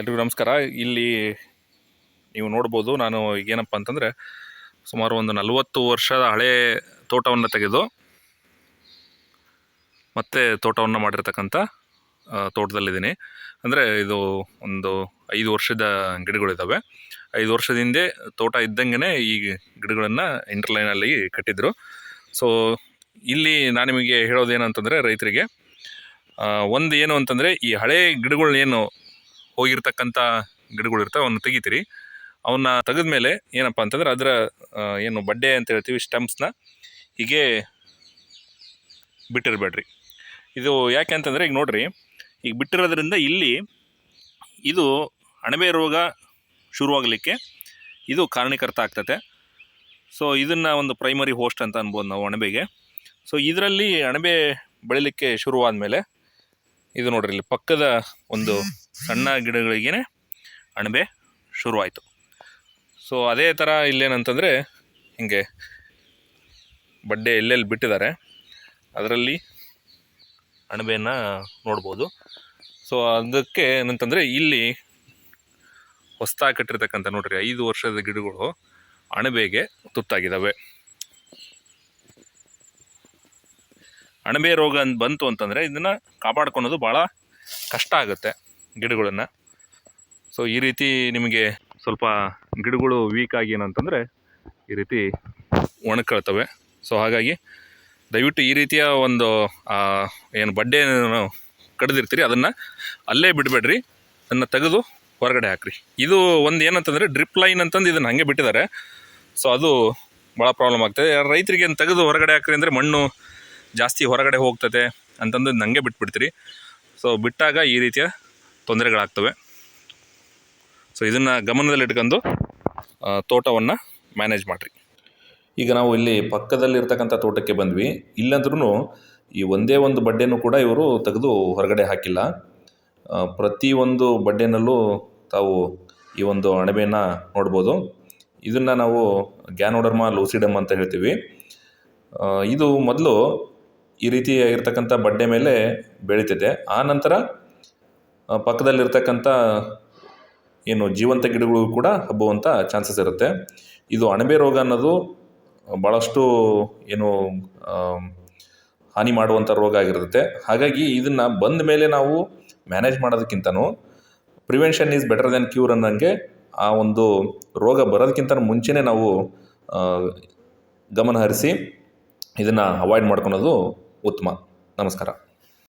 ಎಲ್ರಿಗೂ ನಮಸ್ಕಾರ. ಇಲ್ಲಿ ನೀವು ನೋಡ್ಬೋದು ನಾನು ಏನಪ್ಪ ಅಂತಂದರೆ ಸುಮಾರು ಒಂದು ನಲವತ್ತು ವರ್ಷದ ಹಳೆ ತೋಟವನ್ನು ತೆಗೆದು ಮತ್ತೆ ತೋಟವನ್ನು ಮಾಡಿರ್ತಕ್ಕಂಥ ತೋಟದಲ್ಲಿದ್ದೀನಿ. ಅಂದರೆ ಇದು ಒಂದು ಐದು ವರ್ಷದ ಗಿಡಗಳಿದ್ದಾವೆ ಐದು ವರ್ಷದ ಹಿಂದೆ ತೋಟ ಇದ್ದಂಗೆ ಈ ಗಿಡಗಳನ್ನು ಇಂಟರ್ಲೈನಲ್ಲಿ ಕಟ್ಟಿದ್ರು. ಸೊ ಇಲ್ಲಿ ನಾನು ನಿಮಗೆ ಹೇಳೋದೇನಂತಂದರೆ ರೈತರಿಗೆ ಒಂದು ಏನು ಅಂತಂದರೆ ಈ ಹಳೆ ಗಿಡಗಳನ್ನೇನು ಹೋಗಿರ್ತಕ್ಕಂಥ ಗಿಡಗಳು ಇರ್ತವೆ ಅವನ್ನ ತೆಗಿತೀರಿ. ಅವನ್ನ ತೆಗೆದ್ಮೇಲೆ ಏನಪ್ಪ ಅಂತಂದ್ರೆ ಅದರ ಏನು ಬಡ್ಡೆ ಅಂತ ಹೇಳ್ತೀವಿ ಸ್ಟೆಂಪ್ಸ್ನ ಹೀಗೆ ಬಿಟ್ಟಿರಬೇಡ್ರಿ. ಇದು ಯಾಕೆ ಅಂತಂದರೆ, ಈಗ ನೋಡಿರಿ, ಈಗ ಬಿಟ್ಟಿರೋದ್ರಿಂದ ಇಲ್ಲಿ ಇದು ಅಣಬೆ ರೋಗ ಶುರುವಾಗಲಿಕ್ಕೆ ಇದು ಕಾರಣೀಕರ್ತ ಆಗ್ತತೆ. ಸೊ ಇದನ್ನು ಒಂದು ಪ್ರೈಮರಿ ಹೋಸ್ಟ್ ಅಂತ ಅನ್ಬೋದು ನಾವು ಅಣಬೆಗೆ. ಸೊ ಇದರಲ್ಲಿ ಅಣಬೆ ಬೆಳಿಲಿಕ್ಕೆ ಶುರುವಾದ ಮೇಲೆ ಇದು ನೋಡ್ರಿ, ಇಲ್ಲಿ ಪಕ್ಕದ ಒಂದು ಸಣ್ಣ ಗಿಡಗಳಿಗೇ ಅಣಬೆ ಶುರುವಾಯಿತು. ಸೊ ಅದೇ ಥರ ಇಲ್ಲೇನಂತಂದರೆ, ಹಿಂಗೆ ಬಡ್ಡೆ ಎಲ್ಲೆಲ್ಲಿ ಬಿಟ್ಟಿದ್ದಾರೆ, ಅದರಲ್ಲಿ ಅಣಬೆಯನ್ನು ನೋಡ್ಬೋದು. ಸೊ ಅದಕ್ಕೆ ಏನಂತಂದರೆ, ಇಲ್ಲಿ ಹೊಸ್ದಾಗಿ ಕಟ್ಟಿರ್ತಕ್ಕಂಥ ನೋಡ್ರಿ, ಐದು ವರ್ಷದ ಗಿಡಗಳು ಅಣಬೆಗೆ ತುತ್ತಾಗಿದ್ದಾವೆ. ಅಣಬೆ ರೋಗ ಬಂತು ಅಂತಂದರೆ, ಇದನ್ನು ಕಾಪಾಡ್ಕೊಳೋದು ಭಾಳ ಕಷ್ಟ ಆಗುತ್ತೆ. ಗಿಡಗಳನ್ನು. ಸೊ ಈ ರೀತಿ ನಿಮಗೆ ಸ್ವಲ್ಪ ಗಿಡಗಳು ವೀಕ್ ಆಗಿ ಏನಂತಂದರೆ ಈ ರೀತಿ ಒಣಕೊಳ್ತವೆ. ಸೊ ಹಾಗಾಗಿ ದಯವಿಟ್ಟು ಈ ರೀತಿಯ ಒಂದು ಏನು ಬಡ್ಡೆ ಕಡ್ದಿರ್ತೀರಿ, ಅದನ್ನು ಅಲ್ಲೇ ಬಿಡಬೇಡ್ರಿ. ಅದನ್ನು ತೆಗೆದು ಹೊರಗಡೆ ಹಾಕ್ರಿ. ಇದು ಒಂದು ಏನಂತಂದರೆ ಡ್ರಿಪ್ ಲೈನ್ ಅಂತಂದು ಇದನ್ನು ಹಾಗೆ ಬಿಟ್ಟಿದ್ದಾರೆ. ಸೊ ಅದು ಭಾಳ ಪ್ರಾಬ್ಲಮ್ ಆಗ್ತದೆ. ರೈತರಿಗೆ ಏನು ತೆಗೆದು ಹೊರಗಡೆ ಹಾಕ್ರಿ ಅಂದರೆ ಮಣ್ಣು ಜಾಸ್ತಿ ಹೊರಗಡೆ ಹೋಗ್ತದೆ ಅಂತಂದು ನನಗೆ ಬಿಟ್ಬಿಡ್ತೀರಿ. ಸೊ ಬಿಟ್ಟಾಗ ಈ ರೀತಿಯ ತೊಂದರೆಗಳಾಗ್ತವೆ. ಸೊ ಇದನ್ನು ಗಮನದಲ್ಲಿಟ್ಕೊಂಡು ತೋಟವನ್ನು ಮ್ಯಾನೇಜ್ ಮಾಡಿರಿ. ಈಗ ನಾವು ಇಲ್ಲಿ ಪಕ್ಕದಲ್ಲಿರ್ತಕ್ಕಂಥ ತೋಟಕ್ಕೆ ಬಂದ್ವಿ. ಇಲ್ಲಂದ್ರೂ ಈ ಒಂದೇ ಒಂದು ಬಡ್ಡೆನೂ ಕೂಡ ಇವರು ತೆಗೆದು ಹೊರಗಡೆ ಹಾಕಿಲ್ಲ. ಪ್ರತಿಯೊಂದು ಬಡ್ಡೆನಲ್ಲೂ ತಾವು ಈ ಒಂದು ಅಣಬೆಯನ್ನು ನೋಡ್ಬೋದು. ಇದನ್ನು ನಾವು ಗ್ಯಾನೋಡರ್ಮಾ ಲೂಸಿಡಮ್ ಅಂತ ಹೇಳ್ತೀವಿ. ಇದು ಮೊದಲು ಈ ರೀತಿ ಇರತಕ್ಕಂಥ ಬಡ್ಡೆ ಮೇಲೆ ಬೆಳೀತಿದೆ ಆ ನಂತರ ಪಕ್ಕದಲ್ಲಿರ್ತಕ್ಕಂಥ ಏನು ಜೀವಂತ ಗಿಡಗಳು ಕೂಡ ಹಬ್ಬುವಂಥ ಚಾನ್ಸಸ್ ಇರುತ್ತೆ. ಇದು ಅಣಬೆ ರೋಗ ಅನ್ನೋದು ಭಾಳಷ್ಟು ಏನು ಹಾನಿ ಮಾಡುವಂಥ ರೋಗ ಆಗಿರುತ್ತೆ. ಹಾಗಾಗಿ ಇದನ್ನು ಬಂದ ಮೇಲೆ ನಾವು manage ಮಾಡೋದಕ್ಕಿಂತನೂ prevention is better than cure ಅನ್ನೋಂಗೆ ಆ ಒಂದು ರೋಗ ಬರೋದಕ್ಕಿಂತ ಮುಂಚೆನೇ ನಾವು ಗಮನ ಹರಿಸಿ ಇದನ್ನು ಅವಾಯ್ಡ್ ಮಾಡ್ಕೊಳೋದು ಉತ್ತಮ. ನಮಸ್ಕಾರ.